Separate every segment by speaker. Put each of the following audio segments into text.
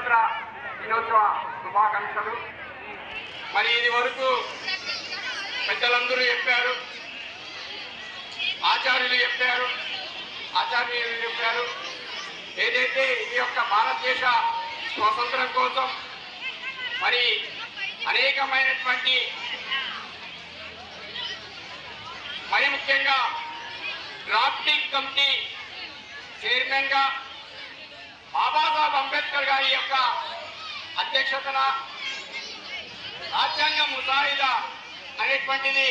Speaker 1: స్వాతంత్ర దినోత్సవ శుభాకాంక్షలు. మరి ఇది వరకు పెద్దలందరూ చెప్పారు ఆచార్యులు చెప్పారు ఆచార్యులు చెప్పారు. ఏదైతే ఈ యొక్క భారతదేశ స్వాతంత్రం కోసం మరి అనేకమైనటువంటి మరి ముఖ్యంగా డ్రాఫ్టింగ్ కమిటీ చైర్మన్గా బాబాసాహెబ్ అంబేద్కర్ గారి యొక్క అధ్యక్షతన రాజ్యాంగ ముసాయిదా అనేటువంటిది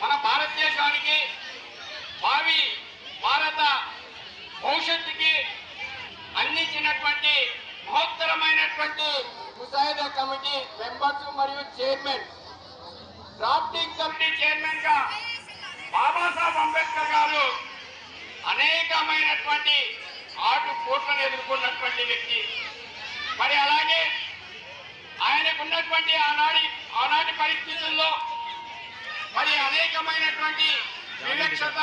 Speaker 1: మన భారతదేశానికి భావి భారత భవిష్యత్తుకి అందించినటువంటి మహోత్తరమైనటువంటి ముసాయిదా కమిటీ మెంబర్స్ మరియు చైర్మన్. డ్రాఫ్టింగ్ కమిటీ చైర్మన్గా బాబాసాహెబ్ అంబేద్కర్ గారు అనేకమైనటువంటి ఆరు కోట్లను ఎదుర్కొన్నటువంటి వ్యక్తి. మరి అలాగే ఆయనకున్నటువంటి ఆనాడి ఆనాటి పరిస్థితుల్లో మరి అనేకమైనటువంటి వివక్షత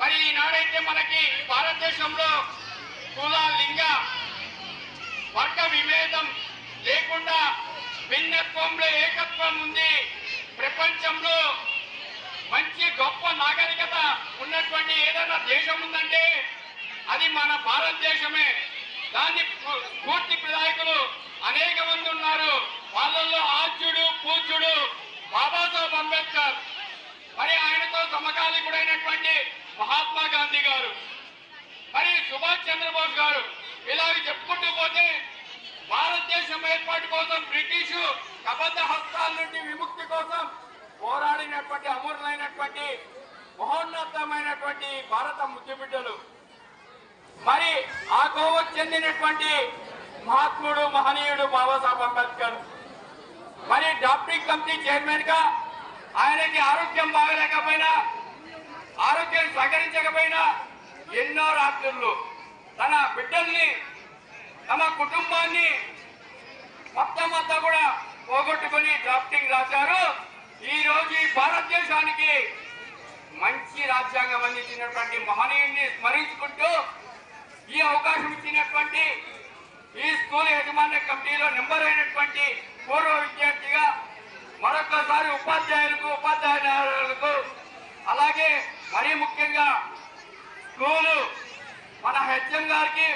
Speaker 1: మరి ఈనాడైతే మనకి భారతదేశంలో కుల లింగ వర్గ విభేదం లేకుండా భిన్నత్వంలో ఏకత్వం ఉంది. ప్రపంచంలో మంచి గొప్ప నాగరికత ఉన్నటువంటి ఏదైనా దేశం ఉందంటే అది మన భారతదేశమే. దాన్ని పూర్తి ప్రదాయకులు అనేక మంది ఉన్నారు. వాళ్ళల్లో ఆద్యుడు పూజ్యుడు బాబాసాహెబ్ అంబేద్కర్. మరి ఆయనతో సమకాలీకుడైనటువంటి మహాత్మా గాంధీ గారు. మరి సుభాష్ చంద్రబోస్ గారు. ఇలాగ చెప్పుకుంటూ పోతే భారతదేశం ఏర్పాటు కోసం బ్రిటిషు కబద్ధ హస్తాల నుండి విముక్తి కోసం పోరాడినటువంటి అమరులైనటువంటి మహోన్నతమైనటువంటి భారత ముద్దుబిడ్డలు మరి ఆ కోవకు చెందినటువంటి మహాత్ముడు మహనీయుడు బాబాసాహెబ్ అంబేద్కర్. మరి డాప్టింగ్ కంపెనీ చైర్మన్గా ఆయనకి ఆరోగ్యం బాగలేకపోయినా ఆరోగ్యం సహకరించకపోయినా ఎన్నో రాత్రులు తన బిడ్డల్ని తమ కుటుంబాన్ని మొత్తం అంతా కూడా పోగొట్టుకుని డ్రాఫ్టింగ్ రాశారు. ఈ రోజు ఈ భారతదేశానికి మంచి రాజ్యాంగం అందించినటువంటి మహనీయుడిని స్మరించుకుంటూ ఈ అవకాశం ఇచ్చినటువంటి ఈ స్కూల్ యజమాన్య కమిటీలో నెంబర్ అయినటువంటి పూర్వ విద్యార్థిగా మరొకసారి ఉపాధ్యాయులకు ఉపాధ్యాయులకు అలాగే మరీ ముఖ్యంగా స్కూలు మన హెచ్ఎం గారికి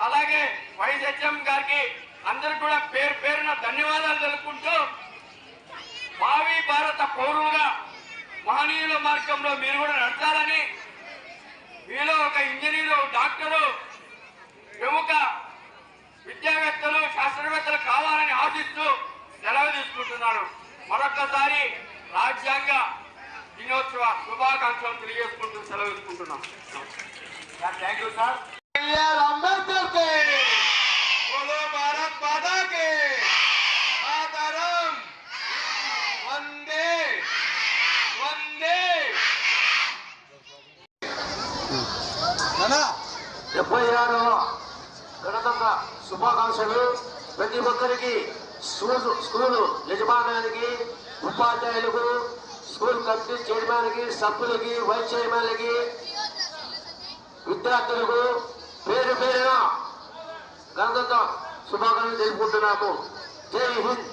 Speaker 1: అలాగే వైస్ హెచ్ఎం గారికి అందరు కూడా పేరు పేరున ధన్యవాదాలు తెలుపుకుంటూ భావి భారత పౌరులుగా మహనీయుల మార్గంలో మీరు కూడా నడచాలని మీలో ఒక ఇంజనీరు డాక్టరు ప్రముఖ విద్యావేత్తలు శాస్త్రవేత్తలు కావాలని ఆశిస్తూ సెలవు తీసుకుంటున్నాను. మరొక్కసారి రాజ్యాంగ దినోత్సవ శుభాకాంక్షలు తెలియజేసుకుంటూ సెలవు తీసుకుంటున్నాం thank you sir. Ambedkar Bharat
Speaker 2: ముప్పై ఆరవ గణతంత్ర శుభాకాంక్షలు. ప్రతి ఒక్కరికి స్కూల్ స్కూలు యజమానానికి ఉపాధ్యాయులకు స్కూల్ కమిటీ చైర్మన్కి సభ్యులకి వైస్ చైర్మన్లకి విద్యార్థులకు పేరు పేరున గణతంత్ర శుభాకాంక్షలు తెలుపుకుంటున్నాము. జై హింద్.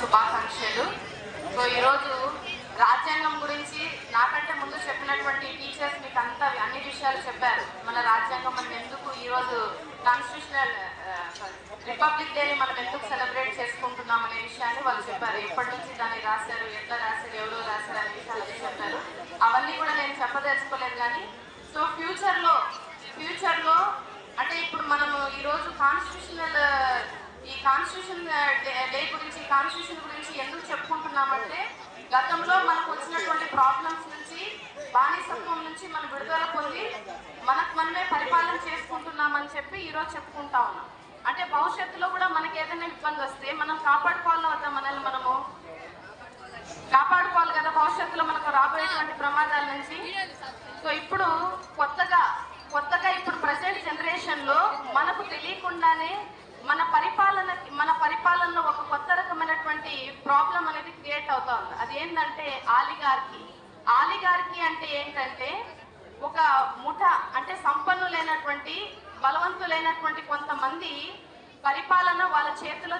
Speaker 3: శుభాకాంక్షలు. సో ఈరోజు రాజ్యాంగం గురించి నాకంటే ముందు చెప్పినటువంటి టీచర్స్ మీకు అంతా అన్ని విషయాలు చెప్పారు. మన రాజ్యాంగం మనం ఎందుకు ఈరోజు కాన్స్టిట్యూషనల్ రిపబ్లిక్ డేని మనం ఎందుకు సెలబ్రేట్ చేసుకుంటున్నాం అనే విషయాన్ని వాళ్ళు చెప్పారు. ఎప్పటి నుంచి దాన్ని రాశారు ఎట్లా రాశారు ఎవరో రాశారు అనే విషయాలు చెప్పారు. అవన్నీ కూడా నేను చెప్పదలుచుకోలేదు కానీ సో ఫ్యూచర్లో ఫ్యూచర్లో అంటే ఇప్పుడు మనము ఈరోజు కాన్స్టిట్యూషనల్ ఈ కాన్స్టిట్యూషన్ డే గురించి కాన్స్టిట్యూషన్ గురించి ఎందుకు చెప్పుకుంటున్నామంటే గతంలో మనకు వచ్చినటువంటి ప్రాబ్లమ్స్ నుంచి బానిసత్వం నుంచి మనం విడుదల పొంది మనకు మనమే పరిపాలన చేసుకుంటున్నామని చెప్పి ఈరోజు చెప్పుకుంటా ఉన్నాం. అంటే భవిష్యత్తులో కూడా మనకి ఏదైనా ఇబ్బంది వస్తే మనం కాపాడుకోవాలి వద్దా మనల్ని మనము? కాపాడుకోవాలి కదా భవిష్యత్తులో మనకు రాబోయేటువంటి ప్రమాదాల నుంచి. సో ఇప్పుడు కొత్తగా కొత్తగా ఇప్పుడు ప్రజెంట్ జనరేషన్లో మనకు తెలియకుండానే మన పరిపాలన మన పరిపాలనలో ఒక కొత్త రకమైనటువంటి ప్రాబ్లం అనేది క్రియేట్ అవుతా ఉంది. అది ఏంటంటే ఆలిగార్కి ఆలిగార్కి అంటే ఏంటంటే ఒక ముఠ అంటే సంపన్నులైనటువంటి బలవంతులైనటువంటి కొంతమంది పరిపాలన వాళ్ళ చేతిలో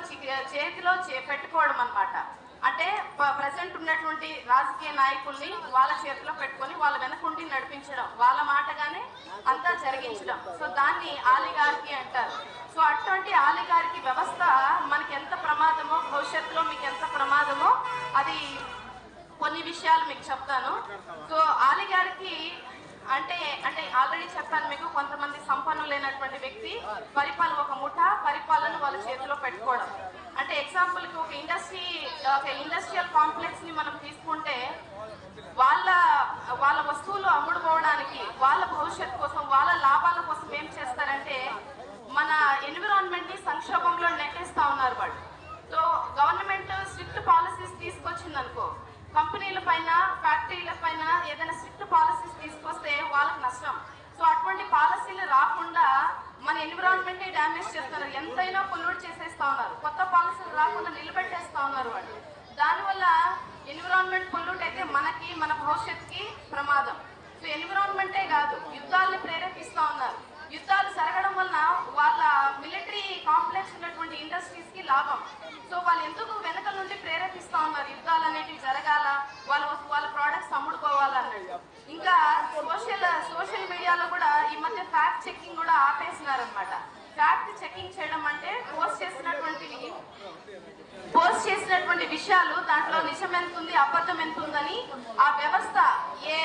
Speaker 3: చేతిలో చే- పెట్టుకోవడం అన్నమాట. అంటే ప్రజెంట్ ఉన్నటువంటి రాజకీయ నాయకుల్ని వాళ్ళ చేతిలో పెట్టుకొని వాళ్ళ వెనకుండి నడిపించడం వాళ్ళ మాటగానే అంతా జరిగించడం. సో దాన్ని ఆలిగారికి అంటారు. సో అటువంటి ఆలిగారికి వ్యవస్థ మనకి ఎంత ప్రమాదమో భవిష్యత్తులో మీకు ఎంత ప్రమాదమో అది కొన్ని విషయాలు మీకు చెప్తాను. సో ఆలిగారికి అంటే అంటే ఆల్రెడీ చెప్పాను మీకు కొంతమంది సంపన్నులైనటువంటి వ్యక్తి పరిపాలన ఒక ముఠ పరిపాలన వాళ్ళ చేతిలో పెట్టుకోవడం. అంటే ఎగ్జాంపుల్కి ఒక ఇండస్ట్రీ ఒక ఇండస్ట్రియల్ కాంప్లెక్స్ని మనం తీసుకుంటే వాళ్ళ వాళ్ళ వస్తువులు అమ్ముడుకోవడానికి వాళ్ళ భవిష్యత్ కోసం వాళ్ళ లాభాల కోసం ఏం చేస్తారంటే మన ఎన్విరాన్మెంట్ని సంక్షోభంలో నెట్టేస్తా ఉన్నారు వాళ్ళు. సో గవర్నమెంట్ స్ట్రిక్ట్ పాలసీస్ తీసుకొచ్చింది అనుకో కంపెనీల పైన ఫ్యాక్టరీల పైన ఏదైనా స్ట్రిక్ట్ పాలసీస్ తీసుకొస్తే వాళ్ళకి నష్టం. సో అటువంటి పాలసీలు రాకుండా మన ఎన్విరాన్మెంట్ డ్యామేజ్ చేస్తున్నారు. ఎంతైనా పొల్యూట్ చేసేస్తా ఉన్నారు. కొత్త పాలసీలు రాకుండా నిలబెట్టేస్తా ఉన్నారు వాళ్ళు. దానివల్ల ఎన్విరాన్మెంట్ పొల్యూట్ అయితే మనకి మన భవిష్యత్తుకి ప్రమాదం. సో ఎన్విరాన్మెంటే కాదు యుద్ధాలను ప్రేరేపిస్తా ఉన్నారు. యుద్ధాలు జరగడం వలన వాళ్ళ మిలిటరీ కాంప్లెక్స్ ఉన్నటువంటి ఇండస్ట్రీస్కి లాభం. సో వాళ్ళు ఎందుకు వెనక నుండి ప్రేరేపిస్తా ఉన్నారు? యుద్ధాలు అనేటివి జరగాల? వాళ్ళ వాళ్ళ ప్రోడక్ట్స్ అమ్ముడుకోవాలన్నట్టు ఇంకా సోషల్ సోషల్ మీడియాలో కూడా ఫ్యాక్ట్ చెకింగ్ కూడా ఆపేసినారనమాట ఫ్యాక్ట్ చెకింగ్ చేయడం అంటే పోస్ట్ చేసినటువంటి పోస్ట్ చేసినటువంటి విషయాలు దాంట్లో నిజం ఎంత ఉంది అబద్ధం ఎంత ఉందని ఆ వ్యవస్థ ఏ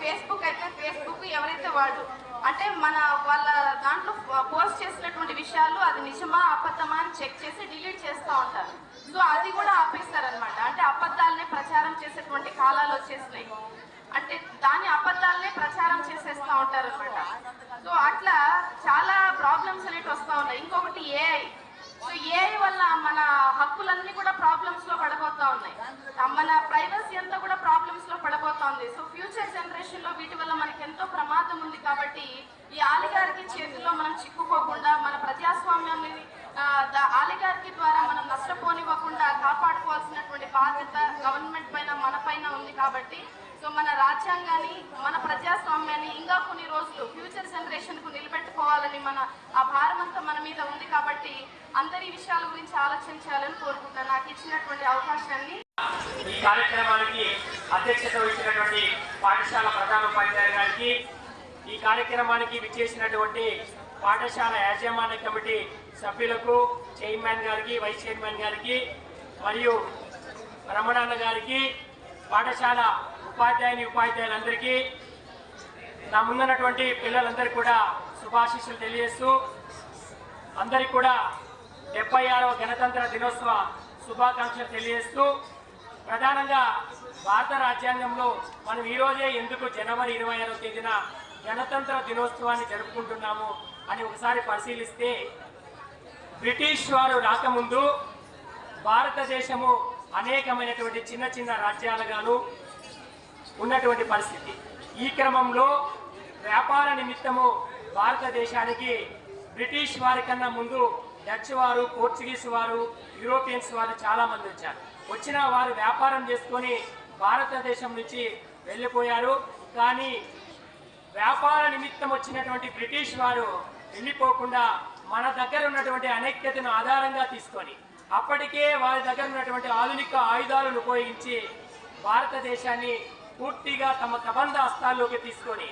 Speaker 3: ఫేస్బుక్ అయితే ఫేస్బుక్ ఎవరైతే వాళ్ళు అంటే మన వాళ్ళ దాంట్లో పోస్ట్ చేసినటువంటి విషయాలు అది నిజమా అబద్ధమా అని చెక్ చేసి డిలీట్ చేస్తూ ఉంటారు. సో అది కూడా ఆపేస్తారనమాట అంటే అబద్ధాలనే ప్రచారం చేసేటువంటి కాలాలు వచ్చేసినాయి. అంటే దాని అబద్ధాలనే ప్రచారం చేసేస్తూ ఉంటారు అనమాట సో అట్లా చాలా ప్రాబ్లమ్స్ అనేవి వస్తూ ఉన్నాయి. ఇంకొకటి ఏఐ సో ఏఐ వల్ల మన హక్కులన్నీ కూడా ప్రాబ్లమ్స్లో పడబోతా ఉన్నాయి. మన ప్రైవసీ అంతా కూడా ప్రాబ్లమ్స్లో పడబోతా ఉంది. సో ఫ్యూచర్ జనరేషన్లో వీటి వల్ల మనకి ఎంతో ప్రమాదం ఉంది కాబట్టి ఈ ఆలిగారికి చేతుల్లో మనం చిక్కుకోకుండా మన ప్రజాస్వామ్యాన్ని ఆలిగారికి ద్వారా మనం నష్టపోనివ్వకుండా కాపాడుకోవాల్సినటువంటి బాధ్యత గవర్నమెంట్ పైన మన పైన ఉంది కాబట్టి సో మన రాజ్యాంగాన్ని మన ప్రజాస్వామ్యాన్ని ఇంకా కొన్ని రోజులు ఫ్యూచర్ జనరేషన్కు నిలబెట్టుకోవాలని మన ఆ భారం అంతా మన మీద ఉంది కాబట్టి అందరి విషయాల గురించి ఆలోచించాలని కోరుకుంటున్నాను. నాకు ఇచ్చినటువంటి అవకాశాన్ని
Speaker 4: ఈ కార్యక్రమానికి అధ్యక్షత వహించినటువంటి పాఠశాల ప్రధానోపాధ్యాయులు గారికి ఈ కార్యక్రమానికి విచ్చేసినటువంటి పాఠశాల యాజమాన్య కమిటీ సభ్యులకు చైర్మన్ గారికి వైస్ చైర్మన్ గారికి మరియు రమణాన్న గారికి పాఠశాల ఉపాధ్యాయుని ఉపాధ్యాయులందరికీ నా ముందున్నటువంటి పిల్లలందరికీ కూడా శుభాశీస్సులు తెలియజేస్తూ అందరికీ కూడా డెబ్బై ఆరవ గణతంత్ర దినోత్సవ శుభాకాంక్షలు తెలియజేస్తూ ప్రధానంగా భారత రాజ్యాంగంలో మనం ఈరోజే ఎందుకు జనవరి ఇరవై ఆరవ తేదీన గణతంత్ర దినోత్సవాన్ని జరుపుకుంటున్నాము అని ఒకసారి పరిశీలిస్తే బ్రిటిష్ వారు రాకముందు భారతదేశము అనేకమైనటువంటి చిన్న చిన్న రాజ్యాలుగాను ఉన్నటువంటి పరిస్థితి. ఈ క్రమంలో వ్యాపార నిమిత్తము భారతదేశానికి బ్రిటిష్ వారి కన్నా ముందు డచ్ వారు పోర్చుగీస్ వారు యూరోపియన్స్ వారు చాలా మంది వచ్చారు. వచ్చిన వారు వ్యాపారం చేసుకొని భారతదేశం నుంచి వెళ్ళిపోయారు. కానీ వ్యాపార నిమిత్తం వచ్చినటువంటి బ్రిటిష్ వారు వెళ్ళిపోకుండా మన దగ్గర ఉన్నటువంటి అనైక్యతను ఆధారంగా తీసుకొని అప్పటికే వారి దగ్గర ఉన్నటువంటి ఆధునిక ఆయుధాలను ఉపయోగించి భారతదేశాన్ని పూర్తిగా తమ కబంధ హస్తాల్లోకి తీసుకొని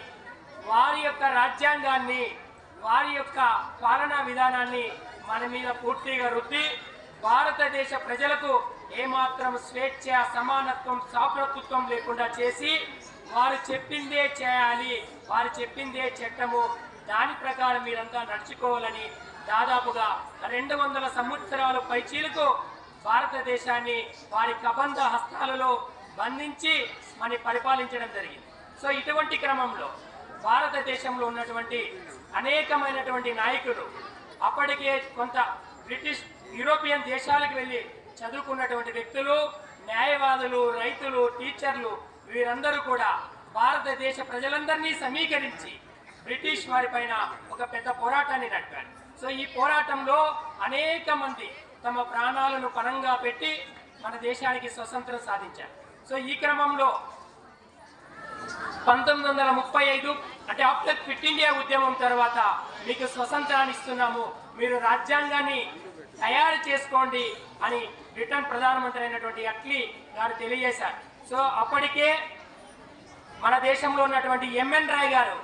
Speaker 4: వారి యొక్క రాజ్యాంగాన్ని వారి యొక్క పాలనా విధానాన్ని మన మీద పూర్తిగా రుద్ది భారతదేశ ప్రజలకు ఏమాత్రం స్వేచ్ఛ సమానత్వం సాప్రతత్వం లేకుండా చేసి వారు చెప్పిందే చేయాలి వారు చెప్పిందే చట్టము. దాని ప్రకారం మీరంతా నడుచుకోవాలని దాదాపుగా రెండు వందల సంవత్సరాల పైచీలకు భారతదేశాన్ని వారి కబంధ హస్తాలలో బంధించి మన పరిపాలించడం జరిగింది. సో ఇటువంటి క్రమంలో భారతదేశంలో ఉన్నటువంటి అనేకమైనటువంటి నాయకులు అప్పటికే కొంత బ్రిటిష్ యూరోపియన్ దేశాలకు వెళ్ళి చదువుకున్నటువంటి వ్యక్తులు న్యాయవాదులు రైతులు టీచర్లు వీరందరూ కూడా భారతదేశ ప్రజలందరినీ సమీకరించి బ్రిటిష్ వారిపైన ఒక పెద్ద పోరాటాన్ని నడిపారు. సో ఈ పోరాటంలో అనేక మంది తమ ప్రాణాలను పణంగా పెట్టి మన దేశానికి స్వతంత్రం సాధించారు. సో ఈ క్రమంలో పంతొమ్మిది వందల ముప్పై ఐదు అంటే ఆఫ్టర్ క్విట్ ఇండియా ఉద్యమం తర్వాత మీకు స్వతంత్రాన్ని ఇస్తున్నాము. మీరు రాజ్యాంగాన్ని తయారు చేసుకోండి అని బ్రిటన్ ప్రధానమంత్రి అయినటువంటి అట్లీ గారు తెలియజేశారు. సో అప్పటికే మన దేశంలో ఉన్నటువంటి ఎంఎన్ రాయ్ గారు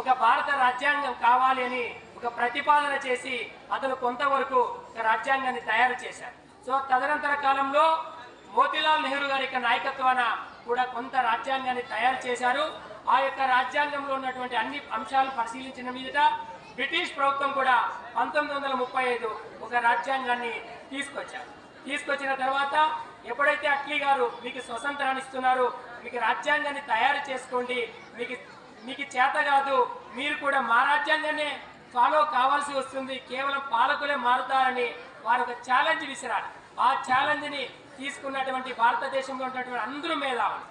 Speaker 4: ఒక భారత రాజ్యాంగం కావాలి అని ఒక ప్రతిపాదన చేసి అతను కొంతవరకు ఒక రాజ్యాంగాన్ని తయారు చేశారు. సో తదనంతర కాలంలో మోతీలాల్ నెహ్రూ గారి యొక్క నాయకత్వాన కూడా కొంత రాజ్యాంగాన్ని తయారు చేశారు. ఆ యొక్క రాజ్యాంగంలో ఉన్నటువంటి అన్ని అంశాలు పరిశీలించిన మీదట బ్రిటిష్ ప్రభుత్వం కూడా పంతొమ్మిది వందల ముప్పై ఐదు ఒక రాజ్యాంగాన్ని తీసుకొచ్చారు. తీసుకొచ్చిన తర్వాత ఎప్పుడైతే అట్లీ గారు మీకు స్వతంత్రాన్ని ఇస్తున్నారు మీకు రాజ్యాంగాన్ని తయారు చేసుకోండి మీకు మీకు చేత కాదు మీరు కూడా మా రాజ్యాంగాన్ని ఫాలో కావాల్సి వస్తుంది కేవలం పాలకులే మారుతారని వారు ఒక ఛాలెంజ్ విసిరారు. ఆ ఛాలెంజ్ని తీసుకున్నటువంటి భారతదేశంలో ఉన్నటువంటి అందరూ మేధావులు.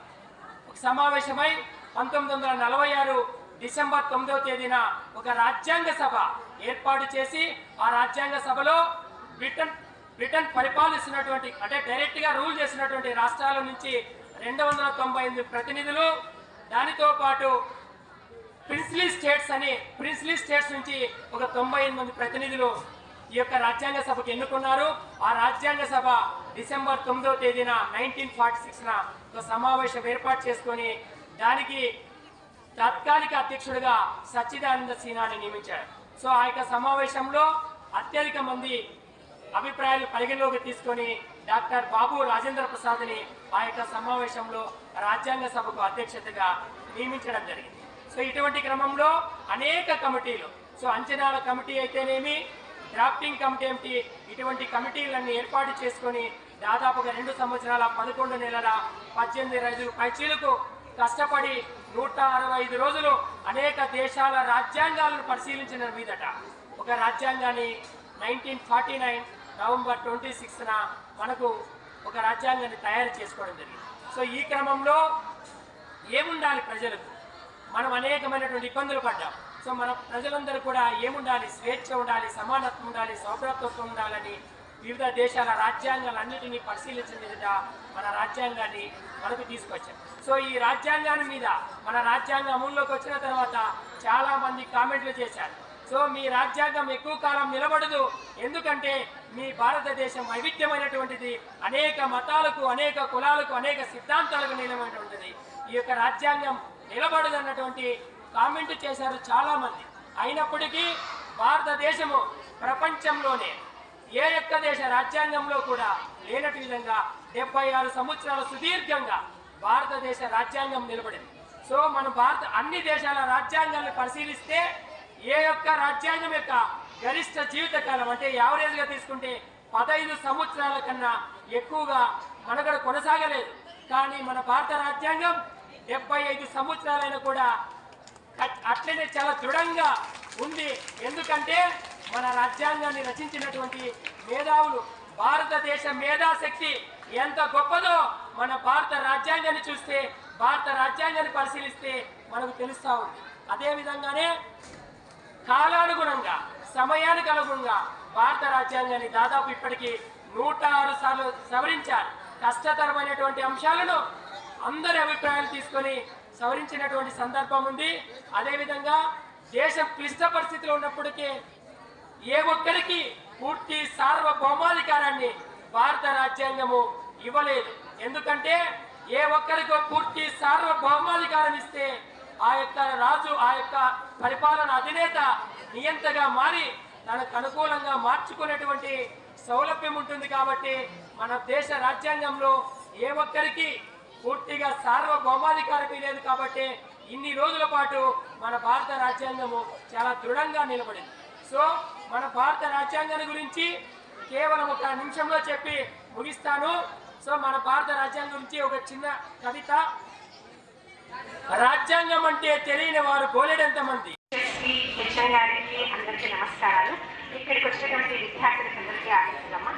Speaker 4: ఒక సమావేశమై పంతొమ్మిది వందల నలభై ఆరు డిసెంబర్ తొమ్మిదవ తేదీన ఒక రాజ్యాంగ సభ ఏర్పాటు చేసి ఆ రాజ్యాంగ సభలో బ్రిటన్ బ్రిటన్ పరిపాలిస్తున్నటువంటి అంటే డైరెక్ట్గా రూల్ చేసినటువంటి రాష్ట్రాల నుంచి రెండు వందల తొంభై ఎనిమిది ప్రతినిధులు దానితో పాటు ప్రిన్స్లీ స్టేట్స్ అని ప్రిన్స్లీ స్టేట్స్ నుంచి ఒక తొంభై ఎనిమిది మంది ప్రతినిధులు ఈ యొక్క రాజ్యాంగ సభకు ఎన్నుకున్నారు? ఆ రాజ్యాంగ సభ డిసెంబర్ తొమ్మిదవ తేదీన నైన్టీన్ ఫార్టీ సిక్స్న సమావేశం ఏర్పాటు చేసుకొని దానికి తాత్కాలిక అధ్యక్షుడిగా సచ్చిదానంద సిన్హాని నియమించారు. సో ఆ యొక్క సమావేశంలో అత్యధిక మంది అభిప్రాయాలు పరిగణలోకి తీసుకొని డాక్టర్ బాబు రాజేంద్ర ప్రసాద్ని ఆ యొక్క సమావేశంలో రాజ్యాంగ సభకు అధ్యక్షతగా నియమించడం జరిగింది. సో ఇటువంటి క్రమంలో అనేక కమిటీలు సో అంచనాల కమిటీ అయితేనేమి డ్రాఫ్టింగ్ కమిటీ ఏమిటి ఇటువంటి కమిటీలన్నీ ఏర్పాటు చేసుకొని దాదాపుగా రెండు సంవత్సరాల పదకొండు నెలల పద్దెనిమిది రోజులు పైచీలకు కష్టపడి నూట అరవై ఐదు రోజులు అనేక దేశాల రాజ్యాంగాలను పరిశీలించిన మీదట. ఒక రాజ్యాంగాన్ని nineteen forty nine November twenty సిక్స్న మనకు ఒక రాజ్యాంగాన్ని తయారు చేసుకోవడం జరిగింది. సో ఈ క్రమంలో ఏముండాలి ప్రజలకు? మనం అనేకమైనటువంటి ఇబ్బందులు పడ్డాం. సో మన ప్రజలందరూ కూడా ఏముండాలి? స్వేచ్ఛ ఉండాలి సమానత్వం ఉండాలి సౌభ్రతత్వం ఉండాలని వివిధ దేశాల రాజ్యాంగాలన్నిటినీ పరిశీలించిన మీద మన రాజ్యాంగాన్ని మనకు తీసుకొచ్చాం సో ఈ రాజ్యాంగాన్ని మీద మన రాజ్యాంగం అమల్లోకి వచ్చిన తర్వాత చాలామంది కామెంట్లు చేశారు. సో మీ రాజ్యాంగం ఎక్కువ కాలం నిలబడదు. ఎందుకంటే మీ భారతదేశం వైవిధ్యమైనటువంటిది. అనేక మతాలకు అనేక కులాలకు అనేక సిద్ధాంతాలకు నిలమైనటువంటిది ఈ యొక్క రాజ్యాంగం నిలబడదు అన్నటువంటి కామెంట్ చేశారు చాలా మంది అయినప్పటికీ భారతదేశము ప్రపంచంలోనే ఏ యొక్క దేశ రాజ్యాంగంలో కూడా లేనటి విధంగా డెబ్బై ఆరు సంవత్సరాల సుదీర్ఘంగా భారతదేశ రాజ్యాంగం నిలబడింది. సో మన భారత అన్ని దేశాల రాజ్యాంగాన్ని పరిశీలిస్తే ఏ యొక్క రాజ్యాంగం యొక్క గరిష్ట జీవితకాలం అంటే యావరేజ్గా తీసుకుంటే పదహైదు సంవత్సరాల కన్నా ఎక్కువగా మనగడ కొనసాగలేదు. కానీ మన భారత రాజ్యాంగం డెబ్బై ఐదు సంవత్సరాలైనా కూడా అట్లనే చాలా దృఢంగా ఉంది. ఎందుకంటే మన రాజ్యాంగాన్ని రచించినటువంటి మేధావులు భారతదేశ మేధాశక్తి ఎంత గొప్పదో మన భారత రాజ్యాంగాన్ని చూస్తే భారత రాజ్యాంగాన్ని పరిశీలిస్తే మనకు తెలుస్తా ఉంది. అదేవిధంగానే కాలానుగుణంగా సమయానికి అనుగుణంగా భారత రాజ్యాంగాన్ని దాదాపు ఇప్పటికీ నూట ఆరు సార్లు సవరించారు. కష్టతరమైనటువంటి అంశాలను అందరి అభిప్రాయాలు తీసుకొని సవరించినటువంటి సందర్భం ఉంది. అదేవిధంగా దేశం క్లిష్ట పరిస్థితిలో ఉన్నప్పటికీ ఏ ఒక్కరికి పూర్తి సార్వభౌమాధికారాన్ని భారత రాజ్యాంగము ఇవ్వలేదు. ఎందుకంటే ఏ ఒక్కరికో పూర్తి సార్వభౌమాధికారం ఇస్తే ఆ యొక్క రాజు ఆ యొక్క పరిపాలన అధినేత నియంతగా మారి తనకు అనుకూలంగా మార్చుకునేటువంటి సౌలభ్యం ఉంటుంది కాబట్టి మన దేశ రాజ్యాంగంలో ఏ ఒక్కరికి పూర్తిగా సార్వభౌమాధికారం లేదు కాబట్టి ఇన్ని రోజుల పాటు మన భారత రాజ్యాంగము చాలా దృఢంగా నిలబడింది. సో మన భారత రాజ్యాంగాన్ని గురించి కేవలం ఒక నిమిషంలో చెప్పి ముగిస్తాను. సో మన భారత రాజ్యాంగం గురించి ఒక చిన్న కవిత. రాజ్యాంగం అంటే తెలియని వారు పోలేడంత మంది.
Speaker 5: గారికి అందరికీ నమస్కారాలు. ఇక్కడికి వచ్చినటువంటి విద్యార్థులకు అందరికీ ఆశిస్తున్నామా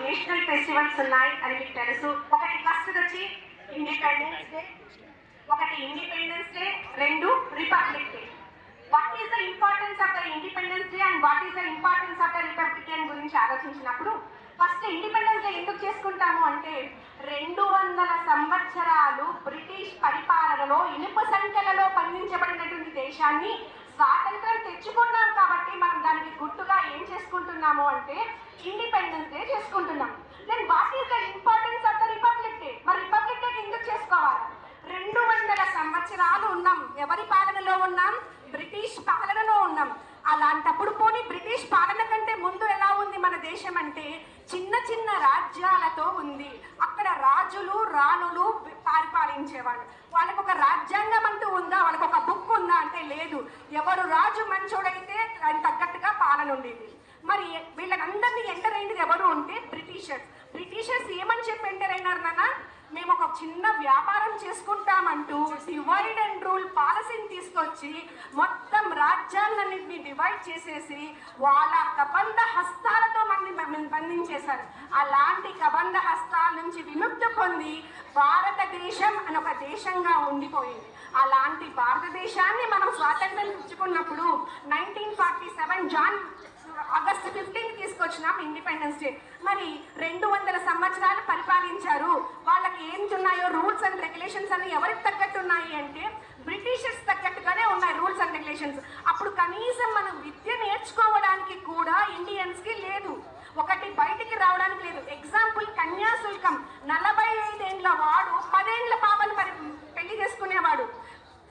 Speaker 5: నేషనల్ ఫెస్టివల్స్ ఉన్నాయి అని మీకు తెలుసు. ఒకటి ఫస్ట్ వచ్చి ఇండిపెండెన్స్ డే ఒకటి ఇండిపెండెన్స్ డే రెండు republic day what is the importance of the independence day and what is the importance of the republic day గురించి ఆలోచించినప్పుడు ఫస్ట్ ఇండిపెండెన్స్ డే ఎందుకు చేసుకుంటాము అంటే రెండు వందల సంవత్సరాలు బ్రిటిష్ పరిపాలనలో ఇనుప సంఖ్యలలో పండించబడినటువంటి దేశాన్ని స్వాతంత్రం తెచ్చుకున్నాం కాబట్టి మనం దానికి గుర్తుగా ఏం చేసుకుంటున్నాము అంటే ఇండిపెండెన్స్ డే చేసుకుంటున్నాం. Then what is the importance of the republic day మరి రిపబ్లిక్ డే ఎందుకు చేసుకోవాలి? రెండు వందల సంవత్సరాలు ఉన్నాం. ఎవరి పాలనలో ఉన్నాం? బ్రిటిష్ పాలనలో ఉన్నాం. అలాంటప్పుడు పోనీ బ్రిటిష్ పాలన కంటే ముందు ఎలా ఉంది మన దేశం అంటే చిన్న చిన్న రాజ్యాలతో ఉంది. అక్కడ రాజులు రాణులు పరిపాలించేవాళ్ళు. వాళ్ళకు ఒక రాజ్యాంగం అంటూ ఉందా? వాళ్ళకు అంటే లేదు. ఎవరు రాజు మంచోడైతే దానికి తగ్గట్టుగా పాలన ఉండేది. మరి వీళ్ళకందరినీ ఎంటర్ అయింది ఎవరు అంటే బ్రిటిషర్స్. బ్రిటిషర్స్ ఏమని చెప్పి ఎంటర్ అయినారు నాన్న? మేము ఒక చిన్న వ్యాపారం చేసుకుంటామంటూ డివైడ్ అండ్ రూల్ పాలసీని తీసుకొచ్చి మొత్తం రాజ్యాలన్నింటినీ డివైడ్ చేసేసి వాళ్ళ కబంధ హస్తాలతో మనల్ని బంధించేశారు. అలాంటి కబంధ హస్తాల నుంచి విముక్తి పొంది భారతదేశం అని ఒక దేశంగా ఉండిపోయింది. అలాంటి భారతదేశాన్ని మనం స్వాతంత్రం ఇచ్చుకున్నప్పుడు నైన్టీన్ ఫార్టీ సెవెన్ జాన్ ఆగస్ట్ ఫిఫ్టీన్త్ తీసుకొచ్చినాం ఇండిపెండెన్స్ డే మరి రెండు వందల సంవత్సరాలు పరిపాలించారు. వాళ్ళకి ఏం ఉన్నాయో రూల్స్ అండ్ రెగ్యులేషన్స్ అని ఎవరికి తగ్గట్టు ఉన్నాయి అంటే బ్రిటిషర్స్ తగ్గట్టుగానే ఉన్నాయి రూల్స్ అండ్ రెగ్యులేషన్స్. అప్పుడు కనీసం మనం విద్య నేర్చుకోవడానికి కూడా ఇండియన్స్కి లేదు. ఒకటి బయటికి రావడానికి లేదు. ఎగ్జాంపుల్ కన్యాశుల్కం నలభై ఐదేండ్ల వాడు పదేండ్ల పాపను మరి పెళ్ళి చేసుకునేవాడు.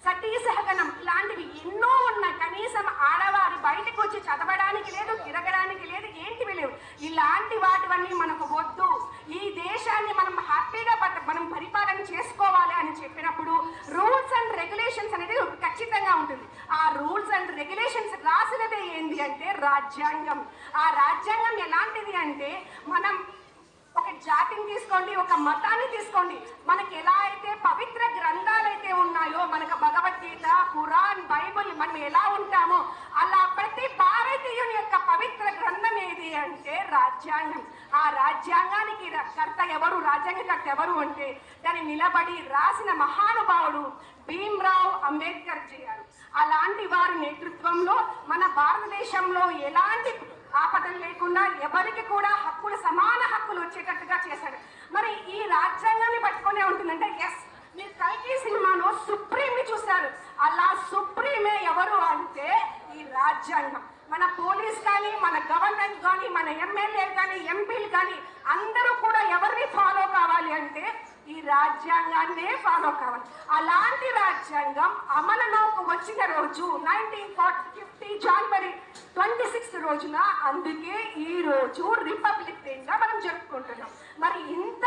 Speaker 5: సతీ సహగనం ఇలాంటివి ఎన్నో ఉన్నాయి. కనీసం ఆడవారు బయటకు వచ్చి చదవడానికి లేదు తిరగడానికి లేదు ఏంటివి లేవు. ఇలాంటి వాటివన్నీ మనకు వద్దు. ఈ దేశాన్ని మనం హ్యాపీగా మనం పరిపాలన చేసుకోవాలి అని చెప్పినప్పుడు రూల్స్ అండ్ రెగ్యులేషన్స్ అనేది ఖచ్చితంగా ఉంటుంది. ఆ రూల్స్ అండ్ రెగ్యులేషన్స్ రాసినదే ఏంటి అంటే రాజ్యాంగం. ఆ రాజ్యాంగం ఎలాంటిది అంటే మనం ఒక జాతిని తీసుకోండి ఒక మతాన్ని తీసుకోండి. మనకి ఎలా అయితే పవిత్ర గ్రంథాలు అయితే ఉన్నాయో మనకు భగవద్గీత ఖురాన్ బైబుల్ మనం ఎలా ఉంటామో అలా ప్రతి భారతీయుని యొక్క పవిత్ర గ్రంథం ఏది అంటే రాజ్యాంగం. ఆ రాజ్యాంగానికి ర- కర్త ఎవరు రాజ్యాంగకర్త ఎవరు అంటే దాన్ని నిలబడి రాసిన మహానుభావుడు భీమ్రావ్ అంబేద్కర్ జీ గారు. అలాంటి వారి నేతృత్వంలో మన భారతదేశంలో ఎలాంటి ఆపదలు లేకుండా ఎవరికి కూడా హక్కులు సమాన హక్కులు వచ్చేటట్టుగా చేశాడు. మరి ఈ రాజ్యాంగాన్ని పట్టుకునే ఉంటుందంటే ఎస్ మీరు కల్కి సినిమాలో సుప్రీంని చూశారు. అలా సుప్రీమే ఎవరు అంటే ఈ రాజ్యాంగం. మన పోలీస్ కానీ మన గవర్నమెంట్ కానీ మన ఎమ్మెల్యేలు కానీ ఎంపీలు కానీ అందరూ కూడా ఎవరిని ఫాలో కావాలి అంటే ఈ రాజ్యాంగాన్నే ఫాలో కావాలి. అలాంటి రాజ్యాంగం అమలులోకి వచ్చిన రోజు nineteen forty fifty January twenty sixth రోజున అందుకే ఈ రోజు రిపబ్లిక్ డేగా మనం జరుపుకుంటున్నాం. మరి ఇంత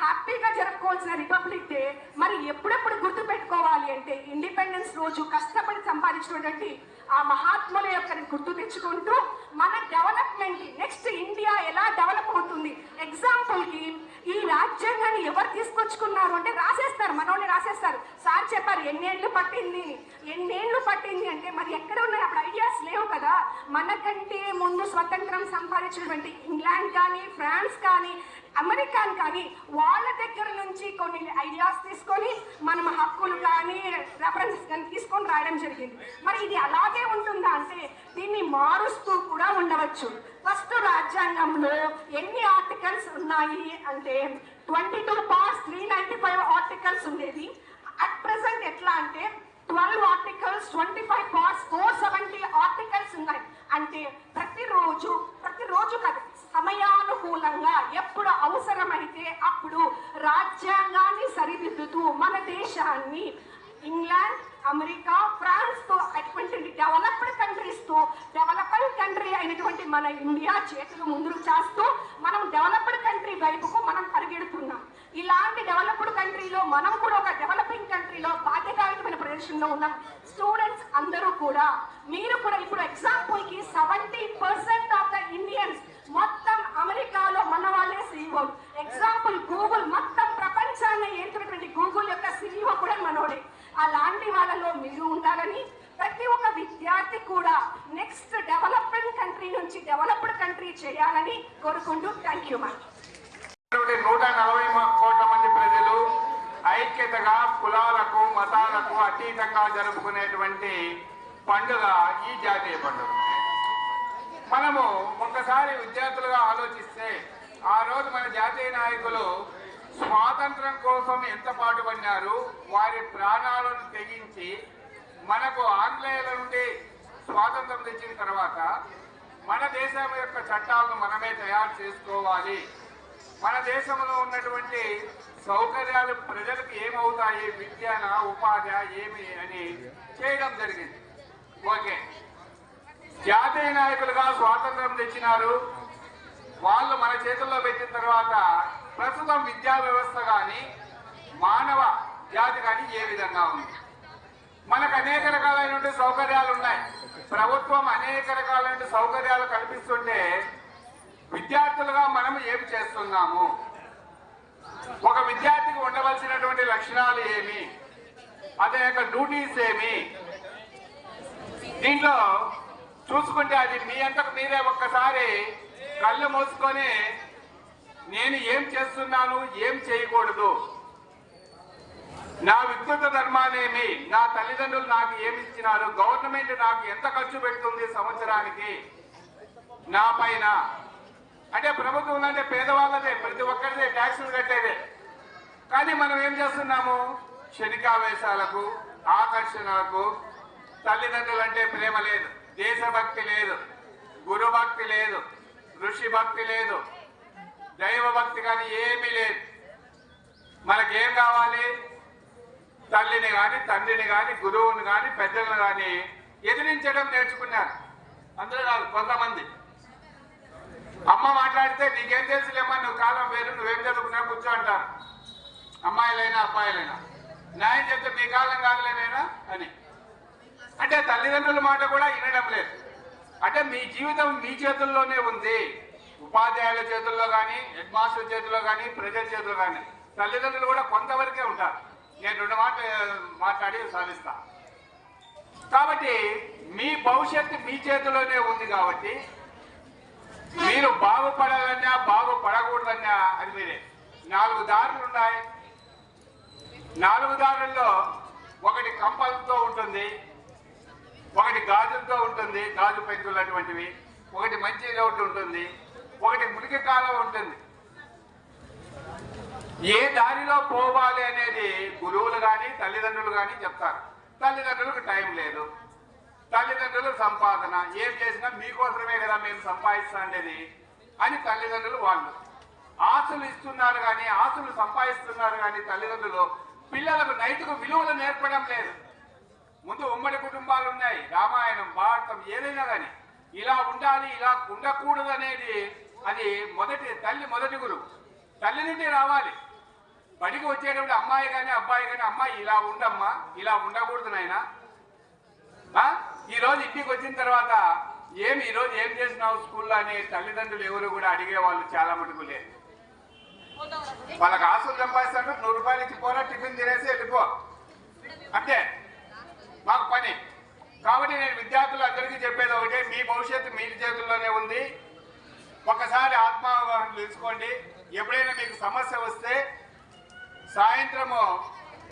Speaker 5: హ్యాపీగా జరుపుకోవాల్సిన రిపబ్లిక్ డే మరి ఎప్పుడెప్పుడు అంటే ఇండిపెండెన్స్ రోజు కష్టపడి సంపాదించినటువంటి ఆ మహాత్ముల యొక్క గుర్తు తెచ్చుకుంటూ మన డెవలప్మెంట్ నెక్స్ట్ ఇండియా ఎలా డెవలప్ అవుతుంది? ఎగ్జాంపుల్కి ఈ రాజ్యాంగాన్ని ఎవరు తీసుకొచ్చుకున్నారు అంటే రాసేస్తారు మనోళ్ళు రాసేస్తారు. సార్ చెప్పారు ఎన్నేళ్ళు పట్టింది? ఎన్నేళ్ళు పట్టింది? అంటే మరి ఎక్కడ ఉన్నాయి? అప్పుడు ఐడియాస్ లేవు కదా. మనకంటే ముందు స్వతంత్రం సంపాదించినటువంటి ఇంగ్లాండ్ కానీ ఫ్రాన్స్ కానీ అమెరికాన్ కానీ వాళ్ళ దగ్గర నుంచి కొన్ని ఐడియాస్ తీసుకొని మనం హక్కులు కానీ రెఫరెన్సెస్ కానీ తీసుకొని రాయడం జరిగింది. మరి ఇది అలాగే ఉంటుందా అంటే దీన్ని మారుస్తూ కూడా ఉండవచ్చు. ఫస్ట్ రాజ్యాంగంలో ఎన్ని ఆర్టికల్స్ ఉన్నాయి అంటే twenty two parts three ninety five articles ఉండేది అట్ ప్రెసెంట్ ఎట్లా అంటే twelve articles twenty five parts four seventy articles ఉన్నాయి. అంటే ప్రతిరోజు ప్రతిరోజు కాదు సమయానుకూలంగా ఎప్పుడు రాజ్యాంగాన్ని సరిదిద్దుతూ మన దేశాన్ని ఇంగ్లాండ్ అమెరికా ఫ్రాన్స్తో అటువంటి డెవలప్డ్ కంట్రీస్తో డెవలప్డ్ కంట్రీ అయినటువంటి మన ఇండియా చేతులు ముందుకు చేస్తూ మనం డెవలప్డ్ కంట్రీ వైపుకు మనం పరిగెడుతున్నాం. ఇలాంటి డెవలప్డ్ కంట్రీలో మనం కూడా ఒక డెవలపింగ్ కంట్రీలో బాధ్యతాయుతమైన ప్రదేశంలో ఉన్నాం. స్టూడెంట్స్ అందరూ కూడా మీరు కూడా ఇప్పుడు ఎగ్జాంపుల్కి seventy percent of the Indians మొత్తం అమెరికాలో మన వాళ్ళే సీఓ ఎగ్జాంపుల్ గూగుల్ మొత్తం ప్రపంచాన్ని ఏర్చినటువంటి గూగుల్ యొక్క సినిమా కూడా మనోడే. అలాంటి వాళ్ళలో మీరు ఉండాలని ప్రతి ఒక్క విద్యార్థి కూడా నెక్స్ట్ డెవలప్మెంట్ కంట్రీ నుంచి డెవలప్డ్ కంట్రీ చేయాలని కోరుకుంటూ థ్యాంక్ యూ మ్యామ్
Speaker 6: నూట నలభై కోట్ల మంది ప్రజలు ఐక్యతగా కులాలకు మతాలకు అతీతంగా జరుపుకునేటువంటి పండుగ ఈ జాతీయ పండుగ. మనము ఒక్కసారి విద్యార్థులుగా ఆలోచిస్తే ఆ రోజు మన జాతీయ నాయకులు స్వాతంత్రం కోసం ఎంత పాటుపడినారు వారి ప్రాణాలను తెగించి మనకు ఆంగ్లేయుల నుండి స్వాతంత్రం తెచ్చిన తర్వాత మన దేశం యొక్క చట్టాలను మనమే తయారు చేసుకోవాలి. మన దేశంలో ఉన్నటువంటి సౌకర్యాలు ప్రజలకు ఏమవుతాయి విద్యన ఉపాధి ఏమి అని చేయడం జరిగింది. ఓకే. జాతీయ నాయకులుగా స్వాతంత్రం తెచ్చినారు. వాళ్ళు మన చేతుల్లో పెట్టిన తర్వాత ప్రస్తుతం విద్యా వ్యవస్థ కానీ మానవ జాతి కానీ ఏ విధంగా ఉంది? మనకు అనేక రకాలైన సౌకర్యాలు ఉన్నాయి. ప్రభుత్వం అనేక రకాలైన సౌకర్యాలు కల్పిస్తుంటే విద్యార్థులుగా మనం ఏమి చేస్తున్నాము? ఒక విద్యార్థికి ఉండవలసినటువంటి లక్షణాలు ఏమి? అతని యొక్క డ్యూటీస్ ఏమి? దీంట్లో చూసుకుంటే అది మీ అంతకు మీరే ఒక్కసారి కళ్ళు మూసుకొని నేను ఏం చేస్తున్నాను ఏం చేయకూడదు. నా విద్యుత్ ధర్మానేమి నా తల్లిదండ్రులు నాకు ఏమి ఇచ్చినారు గవర్నమెంట్ నాకు ఎంత ఖర్చు పెడుతుంది సంవత్సరానికి? నా పైన. అంటే ప్రభుత్వం అంటే పేదవాళ్ళదే ప్రతి ఒక్కరిదే ట్యాక్సులు కట్టేదే. కానీ మనం ఏం చేస్తున్నాము? క్షణికావేశాలకు ఆకర్షణలకు తల్లిదండ్రులు అంటే ప్రేమ లేదు దేశభక్తి లేదు గురుభక్తి లేదు. ఋషి భక్తి లేదు. దైవ భక్తి కానీ ఏమీ లేదు. మనకేం కావాలి? తల్లిని కానీ తండ్రిని కానీ గురువుని కానీ పెద్దలను కానీ ఎదిరించడం నేర్చుకున్నారు. అందరూ కాదు కొంతమంది. అమ్మ మాట్లాడితే నీకేం తెలుసులేమ్మా నువ్వు కాలం వేరు నువ్వేం చదువుకున్నా కూర్చో అంటారు. అమ్మాయిలైనా అబ్బాయిలైనా. న్యాయం చెప్తే మీ కాలం కాదులేనైనా అని. అంటే తల్లిదండ్రుల మాట కూడా వినడం లేదు. అంటే మీ జీవితం మీ చేతుల్లోనే ఉంది. ఉపాధ్యాయుల చేతుల్లో కానీ హెడ్ మాస్టర్ చేతుల్లో కానీ ప్రజల చేతుల్లో కానీ తల్లిదండ్రులు కూడా కొంతవరకే ఉంటారు. నేను రెండు మాటలు మాట్లాడి సాధిస్తా. కాబట్టి మీ భవిష్యత్తు మీ చేతిలోనే ఉంది కాబట్టి మీరు బాగుపడాలన్నా బాగుపడకూడదన్నా అది మీరే. నాలుగు దారులు ఉన్నాయి. నాలుగు దారుల్లో ఒకటి కంపల్తో ఉంటుంది. ఒకటి గాజులతో ఉంటుంది గాజు పెంకులు అటువంటివి ఒకటి మంచి ఒకటి ఉంటుంది ఒకటి మురికి కాలం ఉంటుంది. ఏ దారిలో పోవాలి అనేది గురువులు కానీ తల్లిదండ్రులు కానీ చెప్తారు. తల్లిదండ్రులకు టైం లేదు. తల్లిదండ్రులు సంపాదన ఏం చేసినా మీకోసమే కదా మేము సంపాదిస్తాండేది అని తల్లిదండ్రులు వాళ్ళు. ఆశలు ఇస్తున్నారు కానీ ఆశలు సంపాదిస్తున్నారు కానీ తల్లిదండ్రులు పిల్లలకు నైతిక విలువలు నేర్పడం లేదు. ముందు ఉమ్మడి కుటుంబాలు ఉన్నాయి రామాయణం భారతం ఏదైనా కానీ ఇలా ఉండాలి ఇలా ఉండకూడదు అనేది అది మొదటి తల్లి మొదటి గురువు. తల్లి నుండి రావాలి. బడికి వచ్చేటప్పుడు అమ్మాయి కానీ అబ్బాయి కానీ అమ్మాయి ఇలా ఉండమ్మా ఇలా ఉండకూడదు నాయన. ఈరోజు ఇంటికి వచ్చిన తర్వాత ఏమి ఈరోజు ఏం చేసినావు స్కూల్లో అని తల్లిదండ్రులు ఎవరు కూడా అడిగేవాళ్ళు చాలా మటుకు లేదు వాళ్ళకి ఆస్తులు సంపాదిస్తాడు నూరు రూపాయలు ఇచ్చి పోరా టిఫిన్ తినేసి వెళ్ళిపో. అంతే. మాకు పని. కాబట్టి నేను విద్యార్థులు అందరికీ చెప్పేది ఒకటే మీ భవిష్యత్తు మీ చేతుల్లోనే ఉంది. ఒకసారి ఆత్మావగాహన తెలుసుకోండి ఎప్పుడైనా మీకు సమస్య వస్తే సాయంత్రము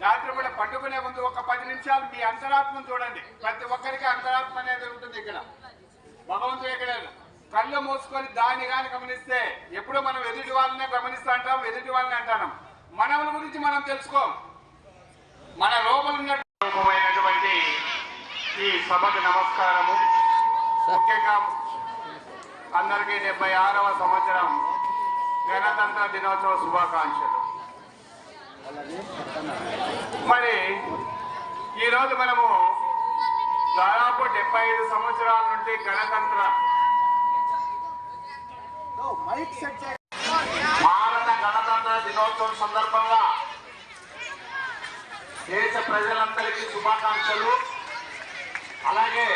Speaker 6: రాత్రి కూడా పండుకునే ముందు ఒక పది నిమిషాలు మీ అంతరాత్మను చూడండి. ప్రతి ఒక్కరికి అంతరాత్మ అనేది ఉంటుంది ఇక్కడ. భగవంతుడు ఎక్కడ? కళ్ళు మూసుకొని దాన్ని కానీ గమనిస్తే ఎప్పుడు మనం ఎదుటి వాళ్ళనే గమనిస్తూ అంటాం ఎదుటి వాళ్ళని అంటాం. మనవుల గురించి మనం తెలుసుకోం. మన లోపల ఉన్న రూపమైనటువంటి ఈ సభకు నమస్కారము. ముఖ్యంగా అందరికీ డెబ్బై ఆరవ సంవత్సరం గణతంత్ర దినోత్సవ శుభాకాంక్షలు. మరి ఈరోజు మనము దాదాపు డెబ్బై ఐదు సంవత్సరాల నుండి గణతంత్ర భారత గణతంత్ర దినోత్సవం సందర్భంగా దేశ ప్రజలందరికీ శుభాకాంక్షలు. అలాగే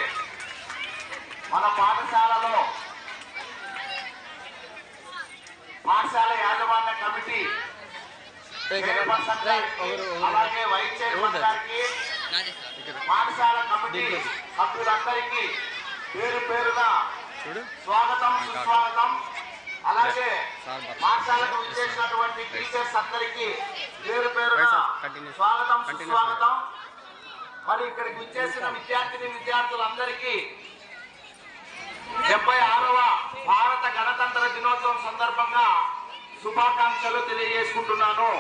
Speaker 6: మన పాఠశాలలో పాఠశాల యాజమాన్య కమిటీ అలాగే వైస్ చైర్మన్ గారికి పాఠశాల కమిటీ సభ్యులందరికీ పేరు పేరున
Speaker 7: స్వాగతం సుస్వాగతం. అలాగే పాఠశాలకు విచ్చేసినటువంటి టీచర్స్ అందరికీ పేరు పేరున స్వాగతం సుస్వాగతం. మరి ఇక్కడికి విచ్చేసిన విద్యార్థిని విద్యార్థులందరికీ డెబ్బై ఆరవ భారత గణతంత్ర దినోత్సవం సందర్భంగా శుభాకాంక్షలు తెలియజేసుకుంటున్నాను.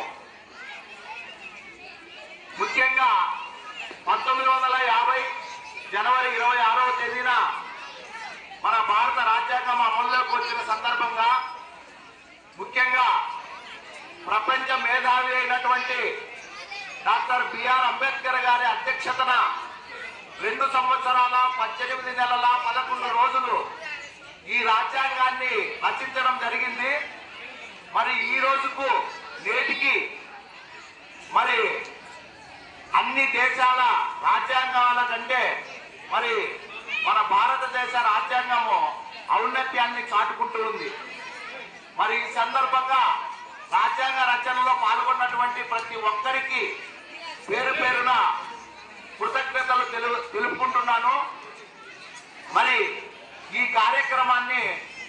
Speaker 7: ముఖ్యంగా పంతొమ్మిది వందల యాభై జనవరి ఇరవై ఆరవ తేదీన మన భారత రాజ్యాంగం అమల్లోకి వచ్చిన సందర్భంగా ముఖ్యంగా ప్రపంచ మేధావి అయినటువంటి డాక్టర్ బిఆర్ అంబేద్కర్ గారి అధ్యక్షతన రెండు సంవత్సరాల పద్దెనిమిది నెలల పదకొండు రోజులు ఈ రాజ్యాంగాన్ని రచించడం జరిగింది. మరి ఈ రోజుకు నేటికి మరి అన్ని దేశాల రాజ్యాంగాల కంటే మరి భారతదేశ రాజ్యాంగము ఔన్నత్యాన్ని చాటుకుంటూ ఉంది. మరి ఈ సందర్భంగా రాజ్యాంగ రచనలో పాల్గొన్నటువంటి ప్రతి ఒక్కరికి పేరు పేరున కృతజ్ఞతలు తెలు తెలుపుకుంటున్నాను. మరి ఈ కార్యక్రమాన్ని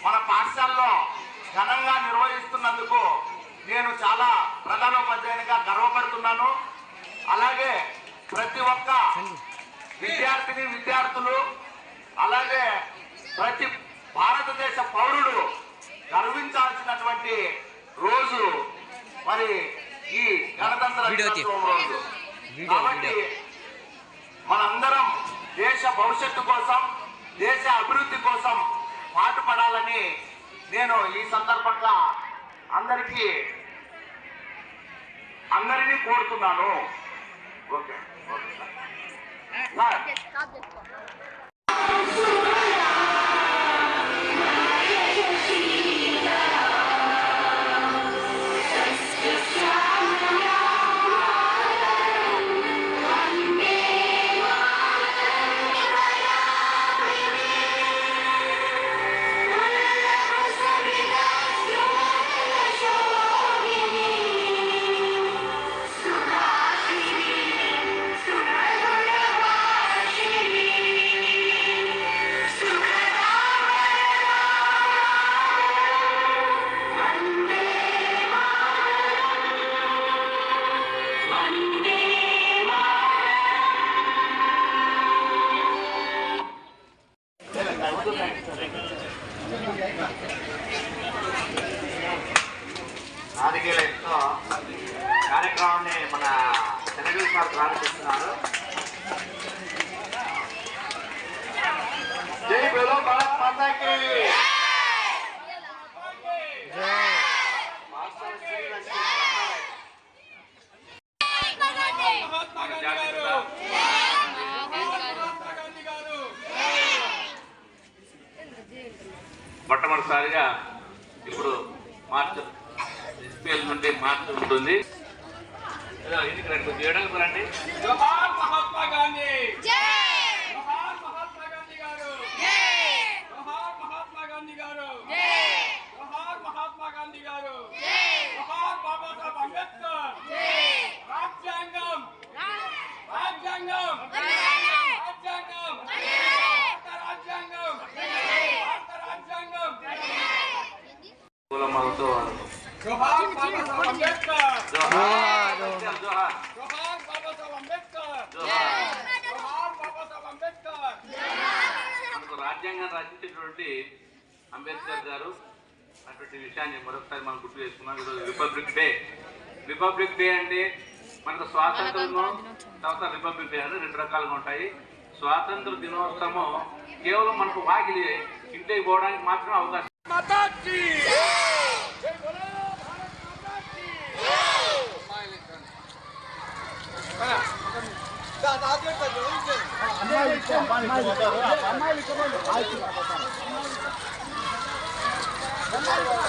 Speaker 7: మన పాఠశాలలో ఘనంగా నిర్వహిస్తున్నందుకు నేను చాలా ప్రధానోపాధ్యాయునిగా గర్వపడుతున్నాను. అలాగే ప్రతి ఒక్క విద్యార్థిని విద్యార్థులు అలాగే ప్రతి భారతదేశ పౌరుడు గర్వించాల్సినటువంటి రోజు మరి ఈ గణతంత్ర దినోత్సవం రోజు. కాబట్టి మనందరం దేశ భవిష్యత్తు కోసం దేశ అభివృద్ధి కోసం పాటుపడాలని నేను ఈ సందర్భంగా అందరికీ అందరినీ కోరుతున్నాను. Okay okay sir. Thank you. Sir
Speaker 8: నాలుగేళ్ళతో కార్యక్రమాన్ని మన తెలుగు సార్ ప్రారంభిస్తున్నారు.
Speaker 7: జై బలో భారత్ మాతాకి!
Speaker 8: మొట్టమొదటిసారిగా ఇప్పుడు మార్చ్ ఎస్పీఎల్ నుండి మార్చ్ ఉంటుంది. ఇంటికి రండి కొంచెం ఏడానికి రండి
Speaker 1: జోహార్ మహాత్మా గాంధీ జోహార్ మహాత్మా గాంధీ గారు జోహార్ మహాత్మా గాంధీ గారు జోహార్ మహాత్మా గాంధీ గారు జోహార్ బాబాసాహెబ్ అంబేద్కర్ రాజ్యాంగం రాజ్యాంగం రాజ్యాంగం భారత రాజ్యాంగం భారత రాజ్యాంగం
Speaker 8: పూలమాలతో
Speaker 1: జోహార్ బాబాసాహెబ్ అంబేద్కర్
Speaker 8: జోహార్ జోహార్
Speaker 1: జోహార్ బాబాసాహెబ్ అంబేద్కర్
Speaker 8: జోహార్
Speaker 1: జోహార్ బాబాసాహెబ్ అంబేద్కర్
Speaker 8: మనకు రాజ్యాంగం రచించినటువంటి అంబేద్కర్ గారు అటువంటి విషయాన్ని మరొకసారి మనం గుర్తు చేసుకున్నాం ఈరోజు రిపబ్లిక్ డే రిపబ్లిక్ డే అంటే మనకు స్వాతంత్రం తర్వాత రిపబ్లిక్ డే అని రెండు రకాలుగా ఉంటాయి. స్వాతంత్ర దినోత్సవం కేవలం మనకు వాకిలి ఇంటికి పోవడానికి మాత్రమే అవకాశం.
Speaker 1: అమ్మాయిలు అమ్మాయిలు